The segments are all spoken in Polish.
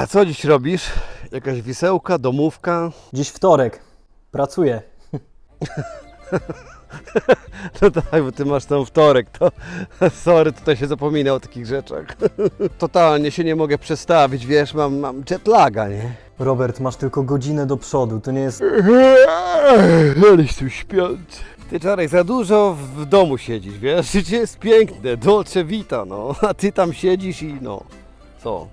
A co dziś robisz? Jakaś wisełka, domówka? Dziś wtorek. Pracuję. No tak, bo ty masz tam wtorek, to sorry, tutaj się zapomina o takich rzeczach. Totalnie się nie mogę przestawić, wiesz, mam, mam jetlaga, nie? Robert, masz tylko godzinę do przodu. To nie jest. Aleś tu śpiący. Ty Czarek, za dużo w domu siedzisz, wiesz? Życie jest piękne, dolce vita, no. A ty tam siedzisz i no... Co?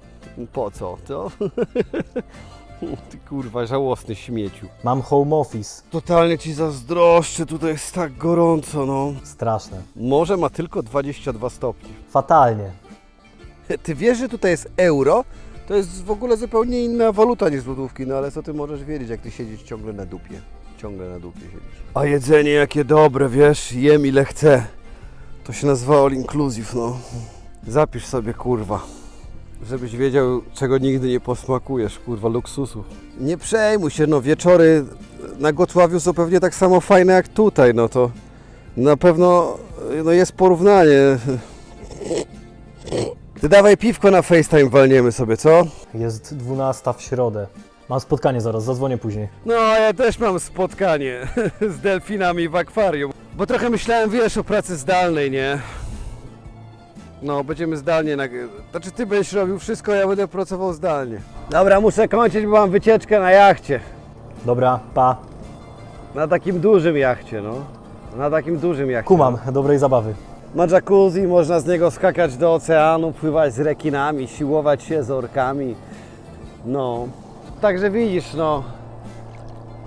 Po co? To? Ty kurwa, żałosny śmieciu. Mam home office. Totalnie ci zazdroszczę, tutaj jest tak gorąco, no. Straszne. Morze ma tylko 22 stopnie. Fatalnie. Ty wiesz, że tutaj jest euro? To jest w ogóle zupełnie inna waluta niż złotówki, no ale co ty możesz wiedzieć, jak ty siedzisz ciągle na dupie? Ciągle na dupie siedzisz. A jedzenie jakie dobre, wiesz, jem ile chcę. To się nazywa all inclusive, no. Zapisz sobie, kurwa. Żebyś wiedział, czego nigdy nie posmakujesz, kurwa, luksusu. Nie przejmuj się, no, wieczory na Gotławiu są pewnie tak samo fajne jak tutaj, no to na pewno no, jest porównanie. Ty dawaj piwko na FaceTime walniemy sobie, co? Jest 12 w środę. Mam spotkanie zaraz, zadzwonię później. No, ja też mam spotkanie z delfinami w akwarium. Bo trochę myślałem, wiesz, o pracy zdalnej, nie? No, będziemy zdalnie nag... Znaczy, ty będziesz robił wszystko, ja będę pracował zdalnie. Dobra, muszę kończyć, bo mam wycieczkę na jachcie. Dobra, pa. Na takim dużym jachcie, no. Na takim dużym jachcie. Kumam, dobrej zabawy. Ma jacuzzi, można z niego skakać do oceanu, pływać z rekinami, siłować się z orkami. No, także widzisz, no.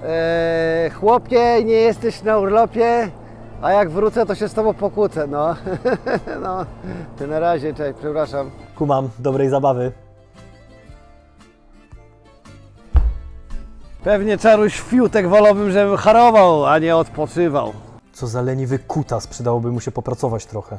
Eee, chłopie, nie jesteś na urlopie, a jak wrócę, to się z tobą pokłócę, no. no, ty na razie, cześć, przepraszam. Kumam, dobrej zabawy. Pewnie czaruś fiutek wolałbym, żebym harował, a nie odpoczywał. Co za leniwy kutas, przydałoby mu się popracować trochę.